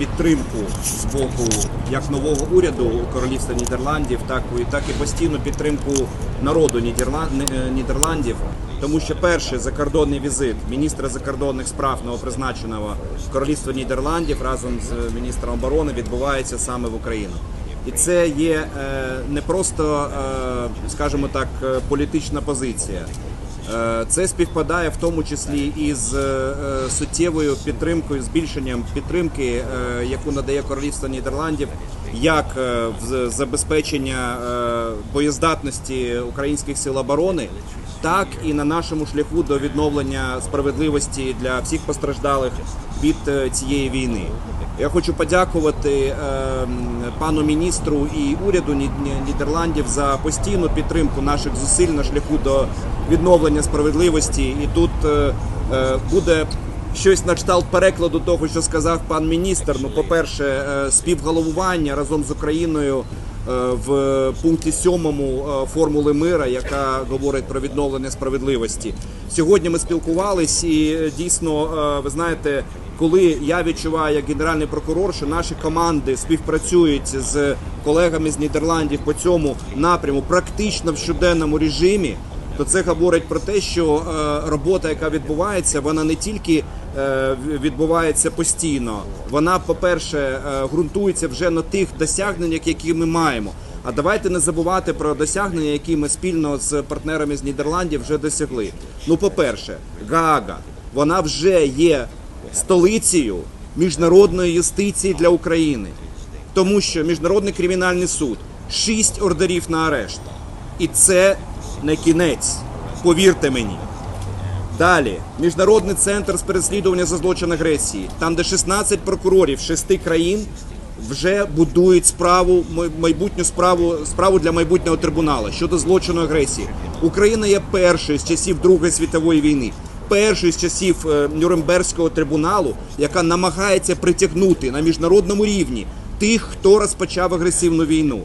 підтримку з боку як нового уряду Королівства Нідерландів, так і так і постійну підтримку народу Нідерланд, Нідерландів. Тому що перший закордонний візит міністра закордонних справ новопризначеного в Королівство Нідерландів разом з міністром оборони відбувається саме в Україну. І це є е, не просто, е, скажімо так, е, політична позиція. Е, Це співпадає в тому числі із е, суттєвою підтримкою, збільшенням підтримки, е, яку надає Королівство Нідерландів, як в забезпечення боєздатності українських сил оборони, так і на нашому шляху до відновлення справедливості для всіх постраждалих від цієї війни. Я хочу подякувати е, пану міністру і уряду Ні- Ні- Нідерландів за постійну підтримку наших зусиль на шляху до відновлення справедливості. І тут е, е, буде щось на кшталт перекладу того, що сказав пан міністр. Ну, по-перше, е, співголовування разом з Україною. Е, В пункті сьомому е, формули мира, яка говорить про відновлення справедливості, сьогодні ми спілкувались, і е, дійсно, ви знаєте, коли я відчуваю як генеральний прокурор, що наші команди співпрацюють з колегами з Нідерландів по цьому напряму, практично в щоденному режимі, то це говорить про те, що робота, яка відбувається, вона не тільки відбувається постійно, вона, по-перше, е, ґрунтується вже на тих досягненнях, які ми маємо. А давайте не забувати про досягнення, які ми спільно з партнерами з Нідерландів вже досягли. Ну, по-перше, Гаага, вона вже є столицею міжнародної юстиції для України, тому що міжнародний кримінальний суд шість ордерів на арешт, і це не кінець. Повірте мені. Далі, міжнародний центр з переслідування за злочин агресії, там, де 16 прокурорів шести країн вже будують справу, майбутню справу, справу для майбутнього трибуналу щодо злочину агресії. Україна є першою з часів Другої світової війни, першою з часів е, Нюрнберзького трибуналу, яка намагається притягнути на міжнародному рівні тих, хто розпочав агресивну війну.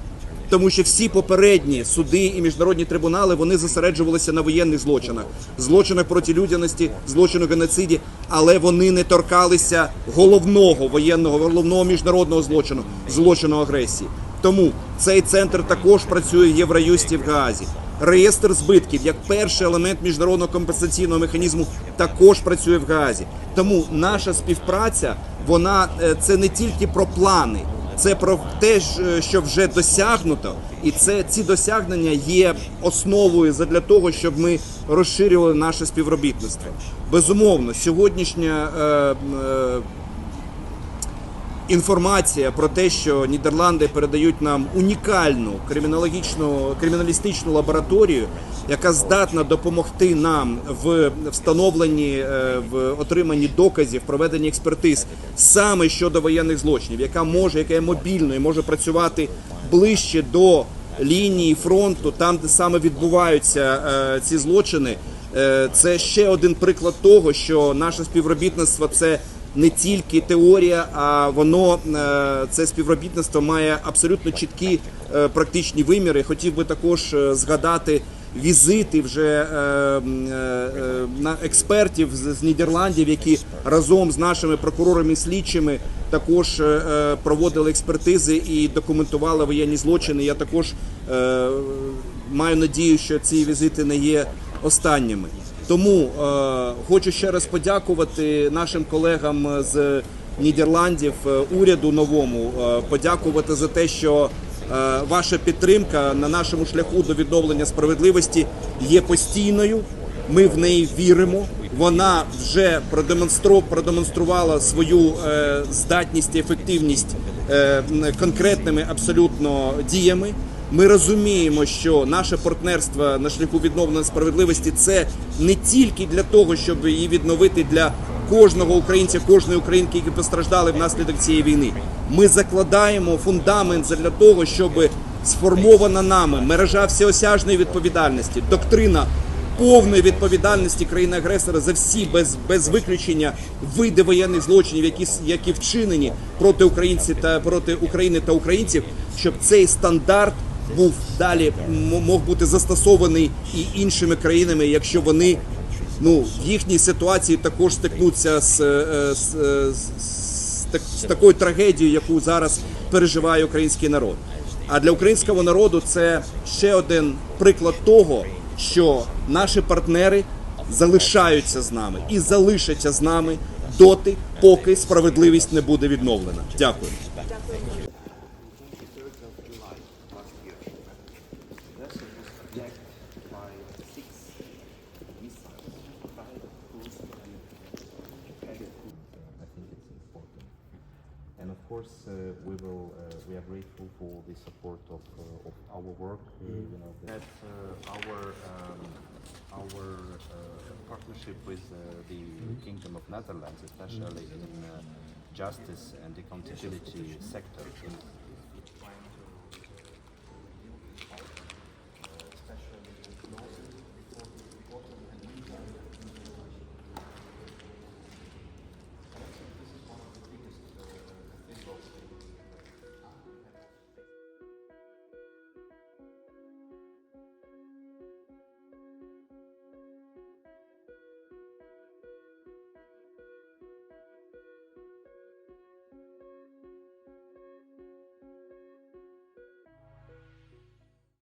Тому що всі попередні суди і міжнародні трибунали вони зосереджувалися на воєнних злочинах, злочинах проти людяності, злочину геноциді, але вони не торкалися головного воєнного, головного міжнародного злочину, злочину агресії. Тому цей центр також працює в Євроюсті в Гаазі. Реєстр збитків як перший елемент міжнародного компенсаційного механізму також працює в Гаазі. Тому наша співпраця вона е, це не тільки про плани, це про те, е, що вже досягнуто, і це ці досягнення є основою для того, щоб ми розширювали наше співробітництво. Безумовно, сьогоднішня е, е, інформація про те, що Нідерланди передають нам унікальну кримінологічну криміналістичну лабораторію, яка здатна допомогти нам в встановленні е, в отриманні доказів, проведенні експертиз саме щодо воєнних злочинів, яка може, яка є мобільною, може працювати ближче до лінії фронту, там де саме відбуваються е, ці злочини. Е, Це ще один приклад того, що наше співробітництво це не тільки теорія, а воно е, це співробітництво має абсолютно чіткі е, практичні виміри. Хотів би також е, згадати візити вже на експертів з, Нідерландів, які разом з нашими прокурорами слідчими також проводили експертизи і документували воєнні злочини. Я також маю надію, що ці візити не є останніми. Тому е, хочу ще раз подякувати нашим колегам з Нідерландів, е, уряду новому, е, подякувати за те, що е, ваша підтримка на нашому шляху до відновлення справедливості є постійною. Ми в неї віримо. Вона вже продемонструвала свою е, здатність і ефективність е, конкретними абсолютно діями. Ми розуміємо, що наше партнерство на шляху відновлення справедливості це не тільки для того, щоб її відновити для кожного українця, кожної українки, які постраждали внаслідок цієї війни. Ми закладаємо фундамент для того, щоб сформована нами мережа всеосяжної відповідальності, доктрина повної відповідальності країни-агресора за всі без, без виключення види воєнних злочинів, які, які вчинені проти українців та проти України та українців, щоб цей стандарт був далі мог бути застосований і іншими країнами, якщо вони ну в їхній ситуації також стикнуться з, е, е, з, з з такою трагедією, яку зараз переживає український народ. А для українського народу це ще один приклад того, що наші партнери залишаються з нами і залишаться з нами доти, поки справедливість не буде відновлена. Дякую. Of course, uh, we will. Uh, we are grateful for the support of, uh, of our work. Uh, you know that uh, our um, our uh, partnership with uh, the Kingdom of Netherlands, especially in uh, justice and accountability sector, in